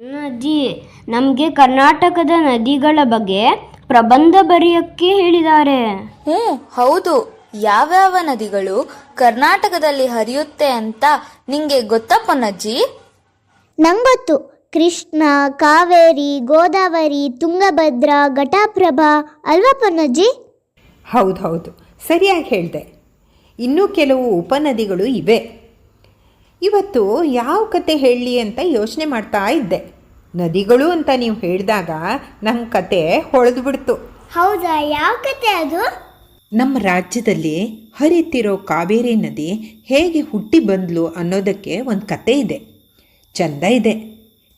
ಅಜ್ಜಿ ನಮಗೆ ಕರ್ನಾಟಕದ ನದಿಗಳ ಬಗ್ಗೆ ಪ್ರಬಂಧ ಬರೆಯಕ್ಕೆ ಹೇಳಿದ್ದಾರೆ. ಹ್ಞೂ ಹೌದು. ಯಾವ್ಯಾವ ನದಿಗಳು ಕರ್ನಾಟಕದಲ್ಲಿ ಹರಿಯುತ್ತೆ ಅಂತ ನಿಂಗೆ ಗೊತ್ತಾ ಪೊನ್ನಜ್ಜಿ? ನಂಗೊತ್ತು. ಕೃಷ್ಣ ಕಾವೇರಿ ಗೋದಾವರಿ ತುಂಗಭದ್ರಾ ಘಟಪ್ರಭಾ ಅಲ್ವಾ ಪೊನ್ನಜ್ಜಿ? ಹೌದು ಹೌದು. ಸರಿಯಾಗಿ ಹೇಳಿದೆ. ಇನ್ನೂ ಕೆಲವು ಉಪನದಿಗಳು ಇವೆ. ಇವತ್ತು ಯಾವ ಕತೆ ಹೇಳಲಿ ಅಂತ ಯೋಚನೆ ಮಾಡ್ತಾ ಇದ್ದೆ. ನದಿಗಳು ಅಂತ ನೀವು ಹೇಳಿದಾಗ ನಮ್ಮ ಕತೆ ಹೊಳೆದು ಬಿಡ್ತು. ಹೌದಾ? ಯಾವ ಕತೆ ಅದು? ನಮ್ಮ ರಾಜ್ಯದಲ್ಲಿ ಹರಿತಿರೋ ಕಾವೇರಿ ನದಿ ಹೇಗೆ ಹುಟ್ಟಿ ಬಂದ್ಲು ಅನ್ನೋದಕ್ಕೆ ಒಂದು ಕತೆ ಇದೆ. ಚಂದ ಇದೆ.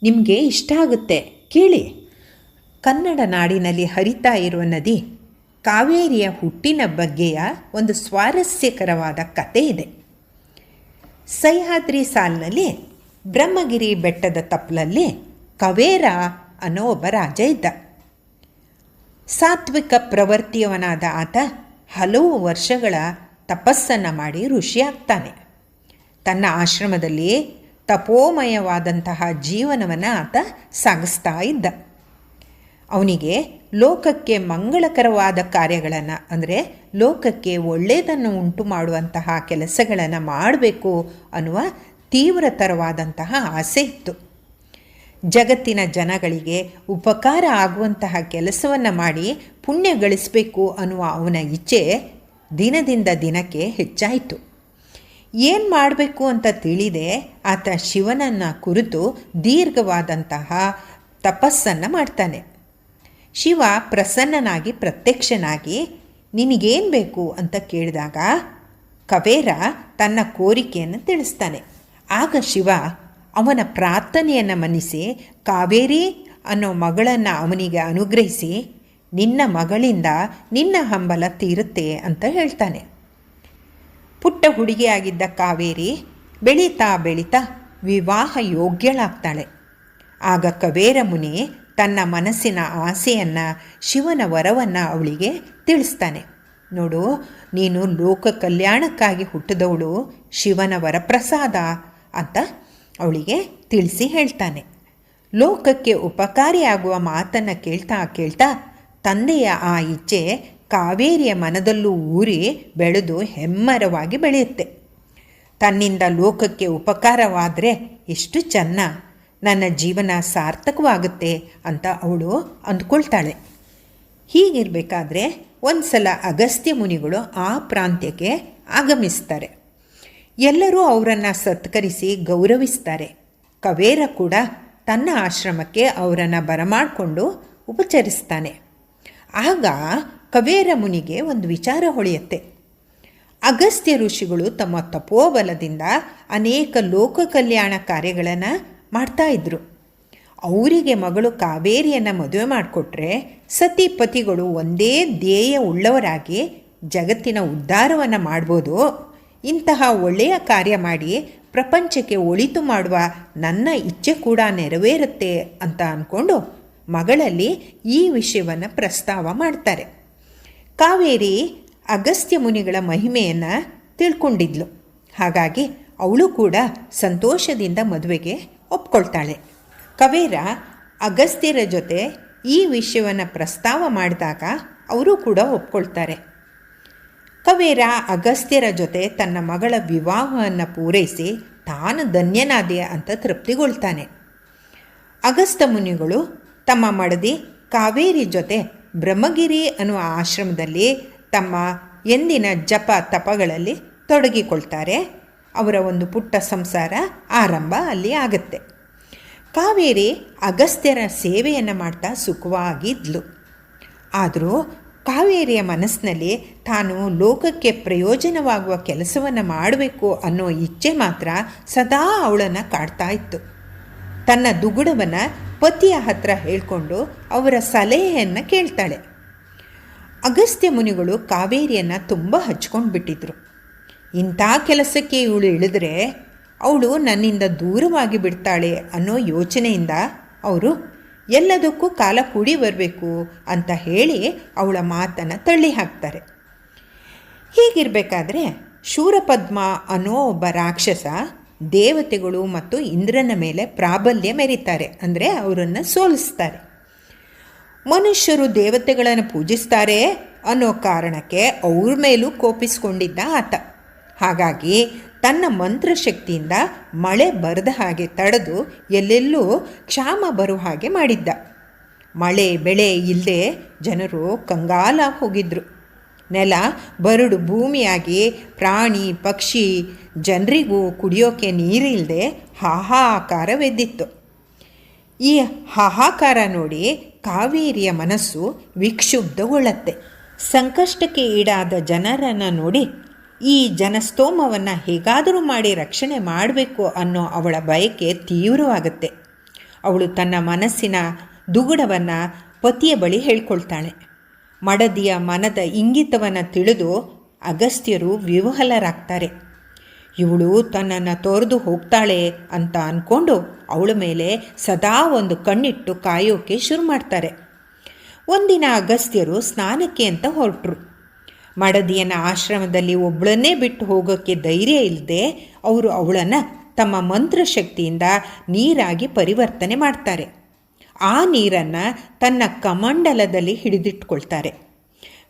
ನಿಮಗೆ ಇಷ್ಟ ಆಗುತ್ತೆ ಕೇಳಿ. ಕನ್ನಡ ನಾಡಿನಲ್ಲಿ ಹರಿತಾ ಇರುವ ನದಿ ಕಾವೇರಿಯ ಹುಟ್ಟಿನ ಬಗ್ಗೆಯ ಒಂದು ಸ್ವಾರಸ್ಯಕರವಾದ ಕತೆ ಇದೆ. ಸಹ್ಯಾದ್ರಿ ಸಾಲ್ನಲ್ಲಿ ಬ್ರಹ್ಮಗಿರಿ ಬೆಟ್ಟದ ತಪ್ಪಲಲ್ಲಿ ಕವೇರ ಅನ್ನೋ ಒಬ್ಬ ರಾಜ ಇದ್ದ. ಸಾತ್ವಿಕ ಪ್ರವೃತ್ತಿಯವನಾದ ಆತ ಹಲವು ವರ್ಷಗಳ ತಪಸ್ಸನ್ನು ಮಾಡಿ ಋಷಿಯಾಗ್ತಾನೆ ತನ್ನ ಆಶ್ರಮದಲ್ಲಿ ತಪೋಮಯವಾದಂತಹ ಜೀವನವನ್ನು ಆತ ಸಾಗಿಸ್ತಾ ಇದ್ದ. ಅವನಿಗೆ ಲೋಕಕ್ಕೆ ಮಂಗಳಕರವಾದ ಕಾರ್ಯಗಳನ್ನು, ಅಂದರೆ ಲೋಕಕ್ಕೆ ಒಳ್ಳೆಯದನ್ನು ಉಂಟು ಮಾಡುವಂತಹ ಕೆಲಸಗಳನ್ನು ಮಾಡಬೇಕು ಅನ್ನುವ ತೀವ್ರತರವಾದಂತಹ ಆಸೆ ಇತ್ತು. ಜಗತ್ತಿನ ಜನಗಳಿಗೆ ಉಪಕಾರ ಆಗುವಂತಹ ಕೆಲಸವನ್ನು ಮಾಡಿ ಪುಣ್ಯ ಗಳಿಸಬೇಕು ಅನ್ನುವ ಅವನ ಇಚ್ಛೆ ದಿನದಿಂದ ದಿನಕ್ಕೆ ಹೆಚ್ಚಾಯಿತು. ಏನು ಮಾಡಬೇಕು ಅಂತ ತಿಳಿದೆ ಆತ ಶಿವನನ್ನು ಕುರಿತು ದೀರ್ಘವಾದಂತಹ ತಪಸ್ಸನ್ನು ಮಾಡ್ತಾನೆ. ಶಿವ ಪ್ರಸನ್ನನಾಗಿ ಪ್ರತ್ಯಕ್ಷನಾಗಿ ನಿನಗೇನು ಬೇಕು ಅಂತ ಕೇಳಿದಾಗ ಕವೇರ ತನ್ನ ಕೋರಿಕೆಯನ್ನು ತಿಳಿಸ್ತಾನೆ. ಆಗ ಶಿವ ಅವನ ಪ್ರಾರ್ಥನೆಯನ್ನು ಮನ್ನಿಸಿ, ಕಾವೇರಿ ಅನ್ನೋ ಮಗಳನ್ನು ಅವನಿಗೆ ಅನುಗ್ರಹಿಸಿ, ನಿನ್ನ ಮಗಳಿಂದ ನಿನ್ನ ಹಂಬಲ ತೀರುತ್ತೆ ಅಂತ ಹೇಳ್ತಾನೆ. ಪುಟ್ಟ ಹುಡುಗಿಯಾಗಿದ್ದ ಕಾವೇರಿ ಬೆಳೀತಾ ಬೆಳೀತಾ ವಿವಾಹ ಯೋಗ್ಯಳಾಗ್ತಾಳೆ. ಆಗ ಕವೇರ ಮುನಿ ತನ್ನ ಮನಸ್ಸಿನ ಆಸೆಯನ್ನು, ಶಿವನ ವರವನ್ನು ಅವಳಿಗೆ ತಿಳಿಸ್ತಾನೆ. ನೋಡು, ನೀನು ಲೋಕ ಕಲ್ಯಾಣಕ್ಕಾಗಿ ಹುಟ್ಟಿದವಳು, ಶಿವನ ವರಪ್ರಸಾದ ಅಂತ ಅವಳಿಗೆ ತಿಳಿಸಿ ಹೇಳ್ತಾನೆ. ಲೋಕಕ್ಕೆ ಉಪಕಾರಿಯಾಗುವ ಮಾತನ್ನು ಕೇಳ್ತಾ ಕೇಳ್ತಾ ತಂದೆಯ ಆ ಇಚ್ಛೆ ಕಾವೇರಿಯ ಮನದಲ್ಲೂ ಊರಿ ಬೆಳೆದು ಹೆಮ್ಮರವಾಗಿ ಬೆಳೆಯುತ್ತೆ. ತನ್ನಿಂದ ಲೋಕಕ್ಕೆ ಉಪಕಾರವಾದರೆ ಎಷ್ಟು ಚೆನ್ನ. ನನ್ನ ಜೀವನ ಸಾರ್ಥಕವಾಗುತ್ತೆ ಅಂತ ಅವಳು ಅಂದ್ಕೊಳ್ತಾಳೆ. ಹೀಗಿರಬೇಕಾದ್ರೆ ಒಂದು ಸಲ ಅಗಸ್ತ್ಯ ಮುನಿಗಳು ಆ ಪ್ರಾಂತ್ಯಕ್ಕೆ ಆಗಮಿಸ್ತಾರೆ. ಎಲ್ಲರೂ ಅವರನ್ನು ಸತ್ಕರಿಸಿ ಗೌರವಿಸ್ತಾರೆ. ಕವೇರ ಕೂಡ ತನ್ನ ಆಶ್ರಮಕ್ಕೆ ಅವರನ್ನು ಬರಮಾಡಿಕೊಂಡು ಉಪಚರಿಸ್ತಾನೆ. ಆಗ ಕವೇರ ಮುನಿಗೆ ಒಂದು ವಿಚಾರ ಹೊಳೆಯುತ್ತೆ. ಅಗಸ್ತ್ಯ ಋಷಿಗಳು ತಮ್ಮ ತಪೋಬಲದಿಂದ ಅನೇಕ ಲೋಕ ಕಲ್ಯಾಣ ಕಾರ್ಯಗಳನ್ನು ಮಾಡ್ತಾ ಇದ್ರು. ಅವರಿಗೆ ಮಗಳು ಕಾವೇರಿಯನ್ನು ಮದುವೆ ಮಾಡಿಕೊಟ್ರೆ ಸತಿಪತಿಗಳು ಒಂದೇ ಧ್ಯೇಯ ಉಳ್ಳವರಾಗಿ ಜಗತ್ತಿನ ಉದ್ಧಾರವನ್ನು ಮಾಡ್ಬೋದು. ಇಂತಹ ಒಳ್ಳೆಯ ಕಾರ್ಯ ಮಾಡಿ ಪ್ರಪಂಚಕ್ಕೆ ಒಳಿತು ಮಾಡುವ ನನ್ನ ಇಚ್ಛೆ ಕೂಡ ನೆರವೇರುತ್ತೆ ಅಂತ ಅಂದ್ಕೊಂಡು ಮಗಳಲ್ಲಿ ಈ ವಿಷಯವನ್ನು ಪ್ರಸ್ತಾವ ಮಾಡ್ತಾರೆ. ಕಾವೇರಿ ಅಗಸ್ತ್ಯ ಮುನಿಗಳ ಮಹಿಮೆಯನ್ನು ತಿಳ್ಕೊಂಡಿದ್ಲು. ಹಾಗಾಗಿ ಅವಳು ಕೂಡ ಸಂತೋಷದಿಂದ ಮದುವೆಗೆ ಒಪ್ಕೊಳ್ತಾಳೆ. ಕವೇರ ಅಗಸ್ತ್ಯರ ಜೊತೆ ಈ ವಿಷಯವನ್ನು ಪ್ರಸ್ತಾವ ಮಾಡಿದಾಗ ಅವರು ಕೂಡ ಒಪ್ಕೊಳ್ತಾರೆ. ಕವೇರ ಅಗಸ್ತ್ಯರ ಜೊತೆ ತನ್ನ ಮಗಳ ವಿವಾಹವನ್ನು ಪೂರೈಸಿ ತಾನು ಧನ್ಯನಾದೆ ಅಂತ ತೃಪ್ತಿಗೊಳ್ತಾನೆ. ಅಗಸ್ತ ಮುನಿಗಳು ತಮ್ಮ ಮಡದಿ ಕಾವೇರಿ ಜೊತೆ ಬ್ರಹ್ಮಗಿರಿ ಅನ್ನುವ ಆಶ್ರಮದಲ್ಲಿ ತಮ್ಮ ಎಂದಿನ ಜಪ ತಪಗಳಲ್ಲಿ ತೊಡಗಿಕೊಳ್ತಾರೆ. ಅವರ ಒಂದು ಪುಟ್ಟ ಸಂಸಾರ ಆರಂಭ ಅಲ್ಲಿ ಆಗುತ್ತೆ. ಕಾವೇರಿ ಅಗಸ್ತ್ಯರ ಸೇವೆಯನ್ನು ಮಾಡ್ತಾ ಸುಖವಾಗಿದ್ಲು. ಆದರೂ ಕಾವೇರಿಯ ಮನಸ್ಸಿನಲ್ಲಿ ತಾನು ಲೋಕಕ್ಕೆ ಪ್ರಯೋಜನವಾಗುವ ಕೆಲಸವನ್ನು ಮಾಡಬೇಕು ಅನ್ನೋ ಇಚ್ಛೆ ಮಾತ್ರ ಸದಾ ಅವಳನ್ನು ಕಾಡ್ತಾ ಇತ್ತು. ತನ್ನ ದುಗುಡವನ್ನು ಪತಿಯ ಹತ್ರ ಹೇಳಿಕೊಂಡು ಅವರ ಸಲಹೆಯನ್ನು ಕೇಳ್ತಾಳೆ. ಅಗಸ್ತ್ಯ ಮುನಿಗಳು ಕಾವೇರಿಯನ್ನು ತುಂಬ ಹಚ್ಕೊಂಡು ಬಿಟ್ಟಿದ್ರು ಇಂಥ ಕೆಲಸಕ್ಕೆ ಇವಳು ಇಳಿದ್ರೆ ಅವಳು ನನ್ನಿಂದ ದೂರವಾಗಿ ಬಿಡ್ತಾಳೆ ಅನ್ನೋ ಯೋಚನೆಯಿಂದ ಅವರು, ಎಲ್ಲದಕ್ಕೂ ಕಾಲ ಕೂಡಿ ಬರಬೇಕು ಅಂತ ಹೇಳಿ ಅವಳ ಮಾತನ್ನು ತಳ್ಳಿ ಹಾಕ್ತಾರೆ. ಹೀಗಿರಬೇಕಾದ್ರೆ ಶೂರಪದ್ಮ ಅನ್ನೋ ಒಬ್ಬ ರಾಕ್ಷಸ ದೇವತೆಗಳು ಮತ್ತು ಇಂದ್ರನ ಮೇಲೆ ಪ್ರಾಬಲ್ಯ ಮೆರೀತಾರೆ, ಅಂದರೆ ಅವರನ್ನು ಸೋಲಿಸ್ತಾರೆ. ಮನುಷ್ಯರು ದೇವತೆಗಳನ್ನು ಪೂಜಿಸ್ತಾರೆ ಅನ್ನೋ ಕಾರಣಕ್ಕೆ ಅವ್ರ ಮೇಲೂ ಕೋಪಿಸ್ಕೊಂಡಿದ್ದ ಆತ. ಹಾಗಾಗಿ ತನ್ನ ಮಂತ್ರಶಕ್ತಿಯಿಂದ ಮಳೆ ಬರದ ಹಾಗೆ ತಡೆದು ಎಲ್ಲೆಲ್ಲೂ ಕ್ಷಾಮ ಬರುವ ಹಾಗೆ ಮಾಡಿದ್ದ. ಮಳೆ ಬೆಳೆ ಇಲ್ಲದೆ ಜನರು ಕಂಗಾಲ ಹೋಗಿದ್ರು. ನೆಲ ಬರಡು ಭೂಮಿಯಾಗಿ ಪ್ರಾಣಿ, ಪಕ್ಷಿ ಜನರಿಗೂ ಕುಡಿಯೋಕೆ ನೀರಿಲ್ಲದೆ ಹಾಹಾಕಾರವೆದ್ದಿತ್ತು. ಈ ಹಾಹಾಕಾರ ನೋಡಿ ಕಾವೇರಿಯ ಮನಸ್ಸು ವಿಕ್ಷುಬ್ಧಗೊಳ್ಳುತ್ತೆ. ಸಂಕಷ್ಟಕ್ಕೆ ಈಡಾದ ಜನರನ್ನು ನೋಡಿ ಈ ಜನಸ್ತೋಮವನ್ನು ಹೇಗಾದರೂ ಮಾಡಿ ರಕ್ಷಣೆ ಮಾಡಬೇಕು ಅನ್ನೋ ಅವಳ ಬಯಕೆ ತೀವ್ರವಾಗುತ್ತೆ. ಅವಳು ತನ್ನ ಮನಸ್ಸಿನ ದುಗುಡವನ್ನು ಪತಿಯ ಬಳಿ ಹೇಳ್ಕೊಳ್ತಾಳೆ. ಮಡದಿಯ ಮನದ ಇಂಗಿತವನ್ನು ತಿಳಿದು ಅಗಸ್ತ್ಯರು ವಿವಹಲರಾಗ್ತಾರೆ. ಇವಳು ತನ್ನನ್ನು ತೊರೆದು ಹೋಗ್ತಾಳೆ ಅಂತ ಅಂದ್ಕೊಂಡು ಅವಳ ಮೇಲೆ ಸದಾ ಒಂದು ಕಣ್ಣಿಟ್ಟು ಕಾಯೋಕೆ ಶುರು ಮಾಡ್ತಾರೆ. ಒಂದಿನ ಅಗಸ್ತ್ಯರು ಸ್ನಾನಕ್ಕೆ ಅಂತ ಹೊರಟರು. ಮಡದಿಯನ ಆಶ್ರಮದಲ್ಲಿ ಒಬ್ಬಳನ್ನೇ ಬಿಟ್ಟು ಹೋಗೋಕ್ಕೆ ಧೈರ್ಯ ಇಲ್ಲದೆ ಅವರು ಅವಳನ್ನು ತಮ್ಮ ಮಂತ್ರಶಕ್ತಿಯಿಂದ ನೀರಾಗಿ ಪರಿವರ್ತನೆ ಮಾಡ್ತಾರೆ. ಆ ನೀರನ್ನು ತನ್ನ ಕಮಂಡಲದಲ್ಲಿ ಹಿಡಿದಿಟ್ಕೊಳ್ತಾರೆ.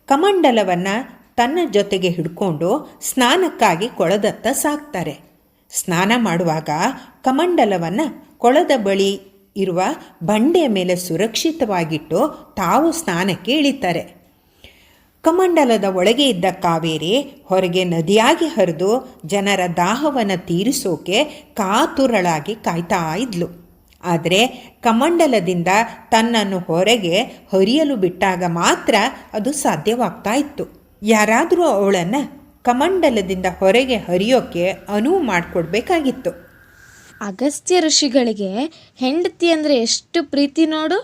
ಕಮಂಡಲವನ್ನು ತನ್ನ ಜೊತೆಗೆ ಹಿಡ್ಕೊಂಡು ಸ್ನಾನಕ್ಕಾಗಿ ಕೊಳದತ್ತ ಸಾಕ್ತಾರೆ. ಸ್ನಾನ ಮಾಡುವಾಗ ಕಮಂಡಲವನ್ನು ಕೊಳದ ಬಳಿ ಇರುವ ಬಂಡೆಯ ಮೇಲೆ ಸುರಕ್ಷಿತವಾಗಿಟ್ಟು ತಾವು ಸ್ನಾನಕ್ಕೆ ಇಳಿತಾರೆ. ಕಮಂಡಲದ ಒಳಗೆ ಇದ್ದ ಕಾವೇರಿ ಹೊರಗೆ ನದಿಯಾಗಿ ಹರಿದು ಜನರ ದಾಹವನ್ನು ತೀರಿಸೋಕೆ ಕಾತುರಳಾಗಿ ಕಾಯ್ತಾ ಇದ್ಲು. ಆದರೆ ಕಮಂಡಲದಿಂದ ತನ್ನನ್ನು ಹೊರಗೆ ಹರಿಯಲು ಬಿಟ್ಟಾಗ ಮಾತ್ರ ಅದು ಸಾಧ್ಯವಾಗ್ತಾ ಇತ್ತು. ಯಾರಾದರೂ ಅವಳನ್ನು ಕಮಂಡಲದಿಂದ ಹೊರಗೆ ಹರಿಯೋಕೆ ಅನುವು ಮಾಡಿಕೊಡ್ಬೇಕಾಗಿತ್ತು. ಅಗಸ್ತ್ಯ ಋಷಿಗಳಿಗೆ ಹೆಂಡತಿ ಅಂದರೆ ಎಷ್ಟು ಪ್ರೀತಿ ನೋಡು.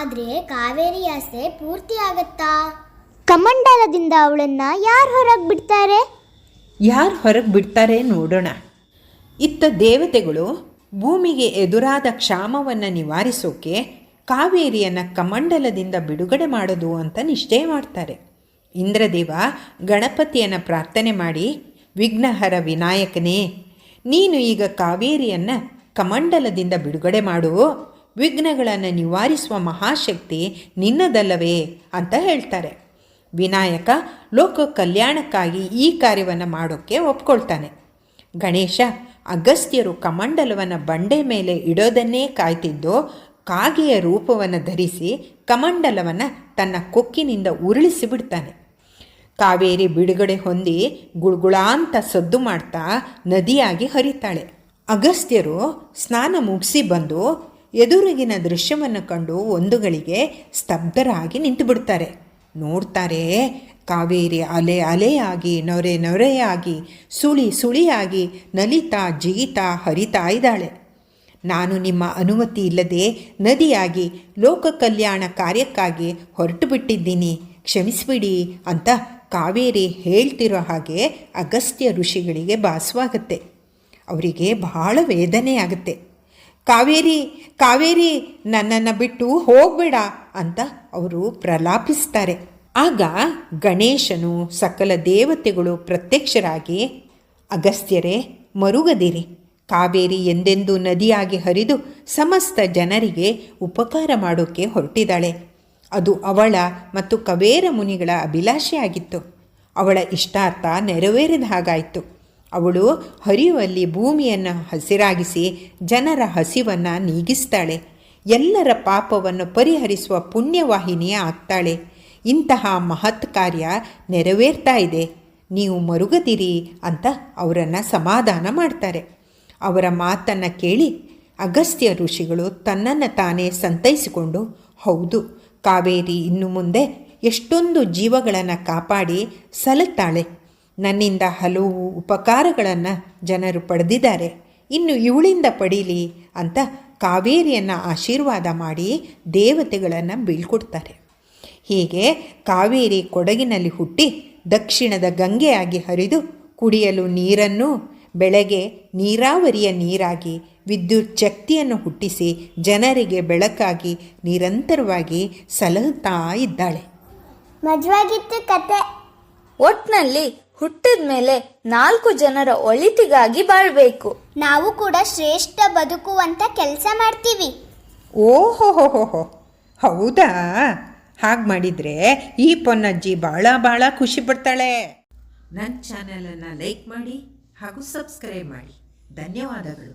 ಆದರೆ ಕಾವೇರಿ ಆಸೆ ಪೂರ್ತಿ ಆಗತ್ತಾ? ಕಮಂಡಲದಿಂದ ಅವಳನ್ನ ಯಾರು ಹೊರಗೆ ಬಿಡ್ತಾರೆ? ಯಾರು ಹೊರಗೆ ಬಿಡ್ತಾರೆ ನೋಡೋಣ. ಇತ್ತ ದೇವತೆಗಳು ಭೂಮಿಗೆ ಎದುರಾದ ಕ್ಷಾಮವನ್ನು ನಿವಾರಿಸೋಕೆ ಕಾವೇರಿಯನ್ನು ಕಮಂಡಲದಿಂದ ಬಿಡುಗಡೆ ಮಾಡೋದು ಅಂತ ನಿಶ್ಚಯ ಮಾಡ್ತಾರೆ. ಇಂದ್ರದೇವ ಗಣಪತಿಯನ್ನು ಪ್ರಾರ್ಥನೆ ಮಾಡಿ, ವಿಘ್ನಹರ ವಿನಾಯಕನೇ, ನೀನು ಈಗ ಕಾವೇರಿಯನ್ನು ಕಮಂಡಲದಿಂದ ಬಿಡುಗಡೆ ಮಾಡು. ವಿಘ್ನಗಳನ್ನು ನಿವಾರಿಸುವ ಮಹಾಶಕ್ತಿ ನಿನ್ನದಲ್ಲವೇ, ಅಂತ ಹೇಳ್ತಾರೆ. ವಿನಾಯಕ ಲೋಕ ಕಲ್ಯಾಣಕ್ಕಾಗಿ ಈ ಕಾರ್ಯವನ್ನು ಮಾಡೋಕ್ಕೆ ಒಪ್ಕೊಳ್ತಾನೆ. ಗಣೇಶ ಅಗಸ್ತ್ಯರು ಕಮಂಡಲವನ್ನು ಬಂಡೆ ಮೇಲೆ ಇಡೋದನ್ನೇ ಕಾಯ್ತಿದ್ದು ಕಾಗೆಯ ರೂಪವನ್ನು ಧರಿಸಿ ಕಮಂಡಲವನ್ನು ತನ್ನ ಕೊಕ್ಕಿನಿಂದ ಉರುಳಿಸಿ ಬಿಡ್ತಾನೆ. ಕಾವೇರಿ ಬಿಡುಗಡೆ ಹೊಂದಿ ಗುಳ್ಗುಳಾಂತ ಸದ್ದು ಮಾಡ್ತಾ ನದಿಯಾಗಿ ಹರಿತಾಳೆ. ಅಗಸ್ತ್ಯರು ಸ್ನಾನ ಮುಗಿಸಿ ಬಂದು ಎದುರಿಗಿನ ದೃಶ್ಯವನ್ನು ಕಂಡು ಒಂದುಗಳಿಗೆ ಸ್ತಬ್ಧರಾಗಿ ನಿಂತುಬಿಡ್ತಾರೆ. ನೋಡ್ತಾರೆ. ಕಾವೇರಿ ಅಲೆ ಅಲೆಯಾಗಿ, ನೊರೆ ನೊರೆಯಾಗಿ, ಸುಳಿ ಸುಳಿಯಾಗಿ ನಲಿತಾ ಜಿಗಿತಾ ಹರಿತಾ ಇದ್ದಾಳೆ. ನಾನು ನಿಮ್ಮ ಅನುಮತಿ ಇಲ್ಲದೆ ನದಿಯಾಗಿ, ಲೋಕ ಕಲ್ಯಾಣ ಕಾರ್ಯಕ್ಕಾಗಿ ಹೊರಟು ಬಿಟ್ಟಿದ್ದೀನಿ. ಕ್ಷಮಿಸಿಬಿಡಿ ಅಂತ ಕಾವೇರಿ ಹೇಳ್ತಿರೋ ಹಾಗೆ ಅಗಸ್ತ್ಯ ಋಷಿಗಳಿಗೆ ಭಾಸವಾಗತ್ತೆ ಅವರಿಗೆ ಬಹಳ ವೇದನೆ ಆಗುತ್ತೆ. ಕಾವೇರಿ ಕಾವೇರಿ ನನ್ನನ್ನು ಬಿಟ್ಟು ಹೋಗಬೇಡ ಅಂತ ಅವರು ಪ್ರಲಾಪಿಸ್ತಾರೆ. ಆಗ ಗಣೇಶನು ಸಕಲ ದೇವತೆಗಳು ಪ್ರತ್ಯಕ್ಷರಾಗಿ, ಅಗಸ್ತ್ಯರೇ, ಮರುಗದಿರಿ. ಕಾವೇರಿ ಎಂದೆಂದೂ ನದಿಯಾಗಿ ಹರಿದು ಸಮಸ್ತ ಜನರಿಗೆ ಉಪಕಾರ ಮಾಡೋಕ್ಕೆ ಹೊರಟಿದ್ದಾಳೆ. ಅದು ಅವಳ ಮತ್ತು ಕವೇರ ಮುನಿಗಳ ಅಭಿಲಾಷೆಯಾಗಿತ್ತು. ಅವಳ ಇಷ್ಟಾರ್ಥ ನೆರವೇರಿದ ಹಾಗಾಯಿತು. ಅವಳು ಹರಿಯುವಲ್ಲಿ ಭೂಮಿಯನ್ನು ಹಸಿರಾಗಿಸಿ ಜನರ ಹಸಿವನ್ನು ನೀಗಿಸ್ತಾಳೆ. ಎಲ್ಲರ ಪಾಪವನ್ನು ಪರಿಹರಿಸುವ ಪುಣ್ಯವಾಹಿನಿಯ ಆಗ್ತಾಳೆ. ಇಂತಹ ಮಹತ್ ಕಾರ್ಯ ನೆರವೇರ್ತಾ ಇದೆ. ನೀವು ಮರುಗದಿರಿ ಅಂತ ಅವರನ್ನು ಸಮಾಧಾನ ಮಾಡ್ತಾರೆ. ಅವರ ಮಾತನ್ನು ಕೇಳಿ ಅಗಸ್ತ್ಯ ಋಷಿಗಳು ತನ್ನನ್ನು ತಾನೇ ಸಂತೈಸಿಕೊಂಡು, ಹೌದು, ಕಾವೇರಿ ಇನ್ನು ಮುಂದೆ ಎಷ್ಟೊಂದು ಜೀವಗಳನ್ನು ಕಾಪಾಡಿ ಸಲುತ್ತಾಳೆ. ನನ್ನಿಂದ ಹಲವು ಉಪಕಾರಗಳನ್ನು ಜನರು ಪಡೆದಿದ್ದಾರೆ. ಇನ್ನು ಇವಳಿಂದ ಪಡೀಲಿ ಅಂತ ಕಾವೇರಿಯನ್ನು ಆಶೀರ್ವಾದ ಮಾಡಿ ದೇವತೆಗಳನ್ನು ಬೀಳ್ಕೊಡ್ತಾರೆ. ಹೀಗೆ ಕಾವೇರಿ ಕೊಡಗಿನಲ್ಲಿ ಹುಟ್ಟಿ ದಕ್ಷಿಣದ ಗಂಗೆಯಾಗಿ ಹರಿದು ಕುಡಿಯಲು ನೀರನ್ನು ಬೆಳೆಗೆ ನೀರಾವರಿಯ ನೀರಾಗಿ ವಿದ್ಯುತ್ ಶಕ್ತಿಯನ್ನು ಹುಟ್ಟಿಸಿ ಜನರಿಗೆ ಬೆಳಕಾಗಿ ನಿರಂತರವಾಗಿ ಸಲಹುತ್ತಾ ಇದ್ದಾಳೆ. ಮಜವಾಗಿತ್ತು ಕತೆ. ಒಟ್ನಲ್ಲಿ ಹುಟ್ಟಿದ ಮೇಲೆ ನಾಲ್ಕು ಜನರ ಒಳಿತಿಗಾಗಿ ಬಾಳ್ಬೇಕು. ನಾವು ಕೂಡ ಶ್ರೇಷ್ಠ ಬದುಕುವಂತ ಕೆಲಸ ಮಾಡ್ತೀವಿ. ಓಹೋ ಹೌದಾ? ಹಾಗೆ ಮಾಡಿದರೆ ಈ ಪೊನ್ನಜ್ಜಿ ಭಾಳ ಭಾಳ ಖುಷಿ ಪಡ್ತಾಳೆ. ನನ್ನ ಚಾನಲನ್ನು ಲೈಕ್ ಮಾಡಿ ಹಾಗೂ ಸಬ್ಸ್ಕ್ರೈಬ್ ಮಾಡಿ. ಧನ್ಯವಾದಗಳು.